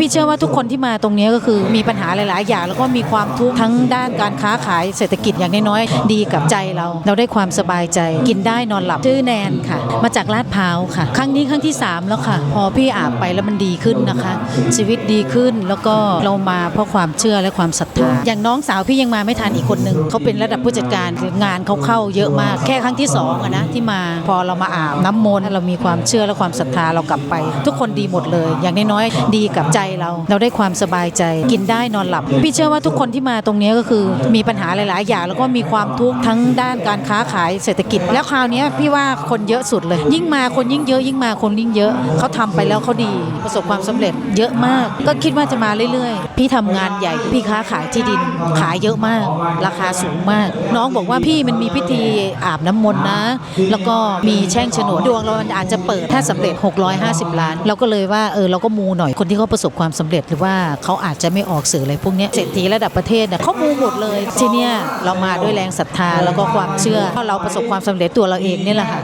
พี่เชื่อว่าทุกคนที่มาตรงนี้ก็คือมีปัญหาหลาย ๆ อย่าง แล้วก็มีความทุกข์ทั้งด้านการค้าขายเศรษฐกิจอย่างน้อยๆดีกับใจเรา เราได้ความสบายใจ กินได้นอนหลับชื่อแนนค่ะ มาจากลาดพร้าวค่ะ ครั้งนี้ครั้งที่ 3 แล้วค่ะ พอพี่อาบไปแล้วมันดีขึ้นนะคะ ชีวิตดีขึ้นแล้วก็เรามาเพราะความเชื่อและความศรัทธาอย่างน้องสาวพี่ยังมาไม่ทันอีกคนนึงเขาเป็นระดับผู้จัดการงานเขาเข้าเยอะมากแค่ครั้งที่สองอะนะที่มาพอเรามาอาบน้ำมนต์เรามีความเชื่อและความศรัทธาเรากลับไป ทุกคนดีหมดเลย อย่างน้อยๆดีกับใจเรา เราได้ความสบายใจกินได้นอนหลับ พี่เชื่อว่าทุกคนที่มาตรงนี้ก็คือมีปัญหาหลาย ๆ อย่าง แล้วก็มีความทุกข์ทั้งด้านการค้าขายเศรษฐกิจ แล้วคราวนี้พี่ว่าคนเยอะสุดเลย ยิ่งมาคนยิ่งเยอะยิ่งมาคนยิ่งเยอะเขาทำไปแล้วเขาดีประสบความสำเร็จเยอะมาก ก็คิดว่าจะมาเรื่อย ๆ พี่ทำงานใหญ่พี่ค้าขายที่ดินขายเยอะมาก ราคาสูงมาก น้องบอกว่าพี่มันมีพิธีอาบน้ำมนต์นะ แล้วก็มีแช่งโฉนดดวงเราอาจจะเปิดถ้าสำเร็จ 650 ล้าน เราก็เลยว่าเออเราก็มูหน่อยคนที่เขาประสสบความสำเร็จหรือว่าเขาอาจจะไม่ออกสื่ออะไรพวกนี้เศรษฐีระดับประเทศเนี่ยเขามูหมดเลย ที่เนี้ยเรามาด้วยแรงศรัทธาแล้วก็ความเชื่อเพราะเราประสบความสำเร็จตัวเราเองเนี่แหละค่ะ